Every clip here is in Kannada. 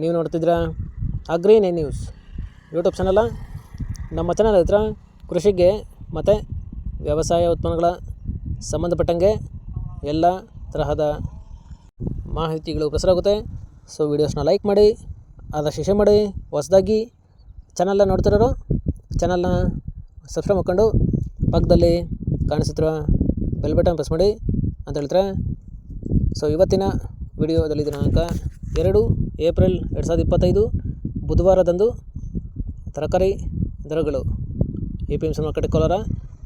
ನೀವು ನೋಡ್ತಿದ್ದೀರಾ ಅಗ್ರೀನ್ ಎ ನ್ಯೂಸ್ ಯೂಟ್ಯೂಬ್ ಚಾನಲ. ನಮ್ಮ ಚಾನಲ್ ಹತ್ರ ಕೃಷಿಗೆ ಮತ್ತು ವ್ಯವಸಾಯ ಉತ್ಪನ್ನಗಳ ಸಂಬಂಧಪಟ್ಟಂಗೆ ಎಲ್ಲ ತರಹದ ಮಾಹಿತಿಗಳು ಪ್ರಸರಾಗುತ್ತೆ ಸೊ ವೀಡಿಯೋಸ್ನ ಲೈಕ್ ಮಾಡಿ, ಆದಷ್ಟು ಶೇರ್ ಮಾಡಿ, ಹೊಸದಾಗಿ ಚಾನಲ್ನ ನೋಡ್ತಿರೋರು ಚಾನಲ್ನ ಸಬ್ಸ್ಕ್ರೈಬ್ ಮಾಡ್ಕೊಂಡು ಪಕ್ಕದಲ್ಲಿ ಕಾಣಿಸುತ್ತಿರುವ ಬೆಲ್ ಬಟನ್ ಪ್ರೆಸ್ ಮಾಡಿ ಅಂತ ಹೇಳ್ತಾರೆ ಸೊ ಇವತ್ತಿನ ವಿಡಿಯೋದಲ್ಲಿ ದಿನಾಂಕ ಎರಡು ಏಪ್ರಿಲ್ ಎರಡು ಸಾವಿರದ ಇಪ್ಪತ್ತೈದು, ಬುಧವಾರದಂದು ತರಕಾರಿ ದರಗಳು. A P M C market Kolar,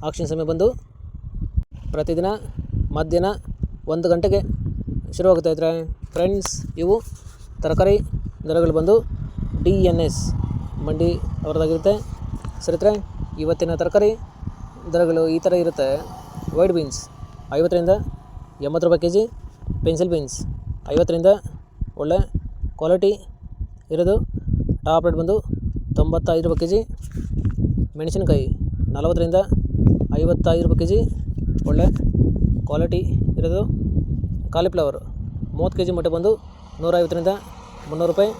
auction ಸಮಯ ಬಂದು ಪ್ರತಿದಿನ ಮಧ್ಯಾಹ್ನ ಒಂದು ಗಂಟೆಗೆ ಶುರುವಾಗುತ್ತೆ ಇದ್ರೆ ಫ್ರೆಂಡ್ಸ್, ಇವು ತರಕಾರಿ ದರಗಳು ಬಂದು ಡಿ ಎನ್ ಎಸ್ ಮಂಡಿ ಅವರದಾಗಿರುತ್ತೆ. ಸರಿತ್ರೆ ಇವತ್ತಿನ ತರಕಾರಿ ದರಗಳು ಈ ಥರ ಇರುತ್ತೆ. ವೈಟ್ ಬೀನ್ಸ್ ಐವತ್ತರಿಂದ ಎಂಬತ್ತು ರೂಪಾಯಿ ಕೆ ಜಿ ಪೆನ್ಸಿಲ್ ಬೀನ್ಸ್ ಐವತ್ತರಿಂದ ಒಳ್ಳೆ ಕ್ವಾಲಿಟಿ ಇರೋದು. ಟಾಪ್ ರೇಟ್ ಬಂದು ತೊಂಬತ್ತೈದು ರೂಪಾಯಿ ಕೆ ಜಿ ಮೆಣಸಿನ್ಕಾಯಿ ನಲವತ್ತರಿಂದ ಐವತ್ತೈದು ರೂಪಾಯಿ ಕೆ ಜಿ ಒಳ್ಳೆ ಕ್ವಾಲಿಟಿ ಇರೋದು. ಕಾಲಿಫ್ಲವರ್ ಮೂವತ್ತು ಕೆ ಜಿ ಮೊಟ್ಟೆ ಬಂದು ನೂರೈವತ್ತರಿಂದ ಮುನ್ನೂರು ರೂಪಾಯಿ.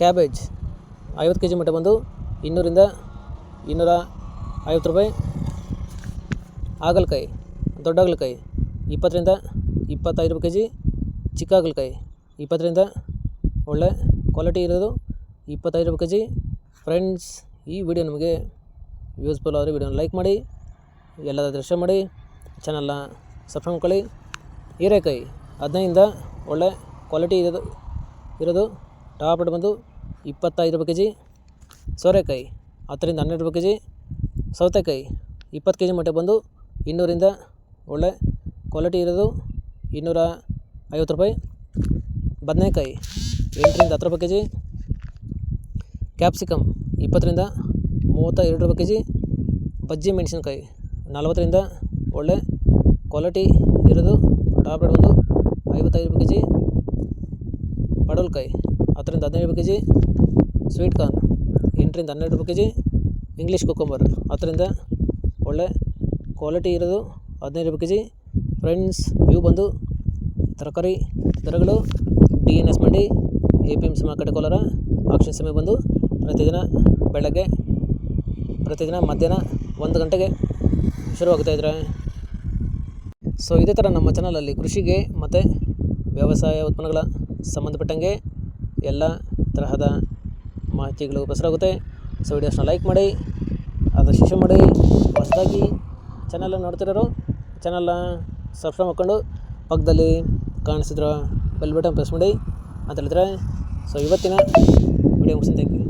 ಕ್ಯಾಬೇಜ್ ಐವತ್ತು ಕೆ ಜಿ ಮೊಟ್ಟೆ ಬಂದು ಇನ್ನೂರಿಂದ ಇನ್ನೂರ ಐವತ್ತು ರೂಪಾಯಿ. ಹಾಗಲಕಾಯಿ ದೊಡ್ಡ ಹಾಗಲಕಾಯಿ ಇಪ್ಪತ್ತರಿಂದ ಇಪ್ಪತ್ತೈದು ರೂಪಾಯಿ ಕೆ ಜಿ ಚಿಕ್ಕ ಹಾಗಲಕಾಯಿ ಇಪ್ಪತ್ತರಿಂದ ಒಳ್ಳೆ ಕ್ವಾಲಿಟಿ ಇರೋದು ಇಪ್ಪತ್ತೈದು ರೂಪಾಯಿ ಕೆ ಜಿ ಫ್ರೆಂಡ್ಸ್ ಈ ವಿಡಿಯೋ ನಿಮಗೆ ಯೂಸ್ಫುಲ್ ಆದರೆ ವಿಡಿಯೋನ ಲೈಕ್ ಮಾಡಿ ಎಲ್ಲದ ದೃಶ್ಯ ಮಾಡಿ ಚಾನಲ್ನ ಸಬ್ಸ್ಕ್ರೈಬ್ ಮಾಡ್ಕೊಳ್ಳಿ. ಹೀರೆಕಾಯಿ ಹದಿನೈದಿಂದ ಒಳ್ಳೆ ಕ್ವಾಲಿಟಿ ಇರೋದು ಇರೋದು ಟಾಪ್ ರೇಟ್ ಬಂದು ಇಪ್ಪತ್ತೈದು ರೂಪಾಯಿ ಕೆ ಜಿ ಸೋರೆಕಾಯಿ ಹತ್ತರಿಂದ ಹನ್ನೆರಡು ರೂಪಾಯಿ ಕೆ ಜಿ ಸೌತೆಕಾಯಿ ಇಪ್ಪತ್ತು ಕೆ ಜಿ ಮಟ್ಟ ಬಂದು ಇನ್ನೂರಿಂದ ಒಳ್ಳೆ ಕ್ವಾಲಿಟಿ ಇರೋದು ಇನ್ನೂರ ಐವತ್ತು ರೂಪಾಯಿ. ಬದನೆಕಾಯಿ. ಎಂಟರಿಂದ ಹತ್ತು ರೂಪಾಯಿ ಕೆ ಜಿ ಕ್ಯಾಪ್ಸಿಕಮ್ ಇಪ್ಪತ್ತರಿಂದ ಮೂವತ್ತ ಎರಡು ರೂಪಾಯಿ ಕೆ ಜಿ ಬಜ್ಜಿ ಮೆಣಸಿನಕಾಯಿ ನಲವತ್ತರಿಂದ ಒಳ್ಳೆ ಕ್ವಾಲಿಟಿ ಇರೋದು ಟಾಪ್ ಬಂದು ಐವತ್ತೈದು ರೂಪಾಯಿ ಕೆ ಜಿ ಪಡವಲಕಾಯಿ ಹತ್ತರಿಂದ ಹದಿನೈದು ರೂಪಾಯಿ ಕೆ ಜಿ ಸ್ವೀಟ್ ಕಾರ್ನ್ ಎಂಟರಿಂದ ಹನ್ನೆರಡು ರೂಪಾಯಿ ಕೆ ಜಿ ಇಂಗ್ಲೀಷ್ ಕುಕ್ಕಂಬರ್ ಹತ್ತರಿಂದ ಒಳ್ಳೆ ಕ್ವಾಲಿಟಿ ಇರೋದು ಹದಿನೈದು ರೂಪಾಯಿ ಕೆ ಜಿ ಫ್ರೆಂಡ್ಸ್ ಇವು ಬಂದು ತರಕಾರಿ ದರಗಳು ಡಿ ಎನ್ ಎಸ್ ಮಂಡಿ, A P M C market Kolar auction ಸಮಯ ಬಂದು ಪ್ರತಿದಿನ ಬೆಳಗ್ಗೆ, ಪ್ರತಿದಿನ ಮಧ್ಯಾಹ್ನ ಒಂದು ಗಂಟೆಗೆ ಶುರುವಾಗ್ತಾ ಇದ್ದರೆ ಸೊ ಇದೇ ಥರ ನಮ್ಮ ಚಾನಲಲ್ಲಿ ಕೃಷಿಗೆ ಮತ್ತು ವ್ಯವಸಾಯ ಉತ್ಪನ್ನಗಳ ಸಂಬಂಧಪಟ್ಟಂಗೆ ಎಲ್ಲ ತರಹದ ಮಾಹಿತಿಗಳು ಪ್ರಸರಾಗುತ್ತೆ ಸೊ ವಿಡಿಯೋಸ್ನ ಲೈಕ್ ಮಾಡಿ ಅದನ್ನು ಶೇರ್ ಮಾಡಿ, ಹೊಸದಾಗಿ ಚಾನಲ್ ನೋಡ್ತಿರೋರು ಚಾನಲ್ನ ಸಬ್ಸ್ಕ್ರೈಬ್ ಮಾಡ್ಕೊಂಡು ಪಕ್ಕದಲ್ಲಿ ಕಾಣಿಸಿದ್ರ ಬೆಲ್ ಬಟನ್ ಪ್ರೆಸ್ ಮಾಡಿ ಅಂತ ಹೇಳಿದ್ರೆ ಸೊ ಇವತ್ತಿನ ವಿಡಿಯೋ ಮುಗಿಸ್ತೀನಿ. Thank you